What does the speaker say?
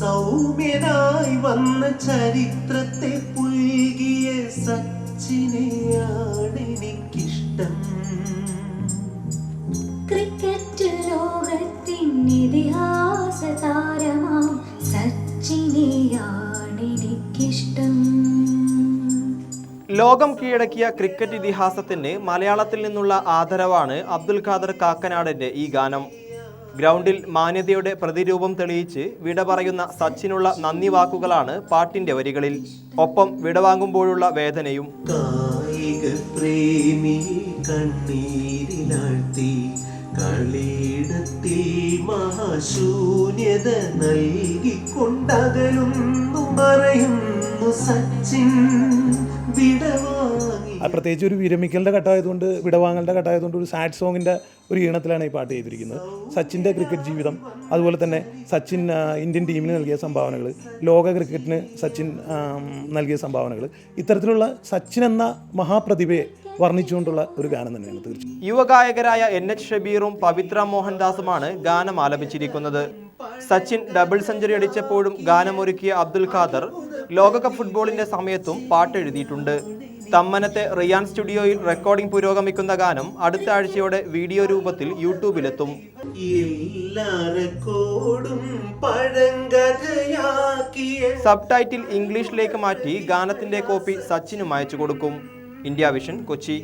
സൗമ്യനായി വന്ന ചരിത്രത്തെ പുൽകിയ സച്ചിനെയാണ് എനിക്കിഷ്ടം. ക്രിക്കറ്റ് ലോകത്തിൻ ഇതിഹാസ താരമാം സച്ചിനെയാണെനിക്കിഷ്ടം ലോകം കീഴടക്കിയ ക്രിക്കറ്റ് ഇതിഹാസത്തിന് മലയാളത്തിൽ നിന്നുള്ള ആദരവാണ് അബ്ദുൽ ഖാദർ കാക്കനാടിന്റെ ഈ ഗാനം. ഗ്രൗണ്ടിൽ മാന്യതയുടെ പ്രതിരൂപം തെളിയിച്ച് വിട പറയുന്ന സച്ചിനുള്ള നന്ദി വാക്കുകളാണ് പാട്ടിന്റെ വരികളിൽ. ഒപ്പം വിടവാങ്ങുമ്പോഴുള്ള വേദനയും. പ്രേമി കണ്ണീരിലാഴ്ത്തി കളിയിടത്തിൽ മഹാശൂന്യത നൽകിക്കൊണ്ടകലും ആ പ്രത്യേകിച്ച് ഒരു വിരമിക്കലിന്റെ ഘട്ടമായതുകൊണ്ട് വിടവാങ്ങലിന്റെ ഘട്ടമായതുകൊണ്ട് ഒരു സാഡ് സോങ്ങിന്റെ ഒരു ഈണത്തിലാണ് ഈ പാട്ട് ചെയ്തിരിക്കുന്നത്. സച്ചിന്റെ ക്രിക്കറ്റ് ജീവിതം അതുപോലെ തന്നെ സച്ചിൻ ഇന്ത്യൻ ടീമിന് നൽകിയ സംഭാവനകൾ ലോക ക്രിക്കറ്റിന് സച്ചിൻ നൽകിയ സംഭാവനകൾ ഇത്തരത്തിലുള്ള സച്ചിൻ എന്ന മഹാപ്രതിഭയെ വർണിച്ചുകൊണ്ടുള്ള ഒരു ഗാനം തന്നെയാണ് തീർച്ചയായും. യുവഗായകരായ എൻ എച്ച് ഷബീറും പവിത്ര മോഹൻദാസുമാണ് ഗാനം ആലപിച്ചിരിക്കുന്നത്. സച്ചിൻ ഡബിൾ സെഞ്ചുറി അടിച്ചപ്പോഴും ഗാനമൊരുക്കിയ അബ്ദുൽ ഖാദർ ലോകകപ്പ് ഫുട്ബോളിന്റെ സമയത്തും പാട്ട് എഴുതിയിട്ടുണ്ട് തമ്മനത്തെ റിയാൻ സ്റ്റുഡിയോയിൽ റെക്കോർഡിംഗ് പുരോഗമിക്കുന്ന ഗാനം അടുത്ത ആഴ്ചയോടെ വീഡിയോ രൂപത്തിൽ യൂട്യൂബിലെത്തും. സബ് ടൈറ്റിൽ ഇംഗ്ലീഷിലേക്ക് മാറ്റി ഗാനത്തിന്റെ കോപ്പി സച്ചിനും അയച്ചു കൊടുക്കും. India Vision Kochi.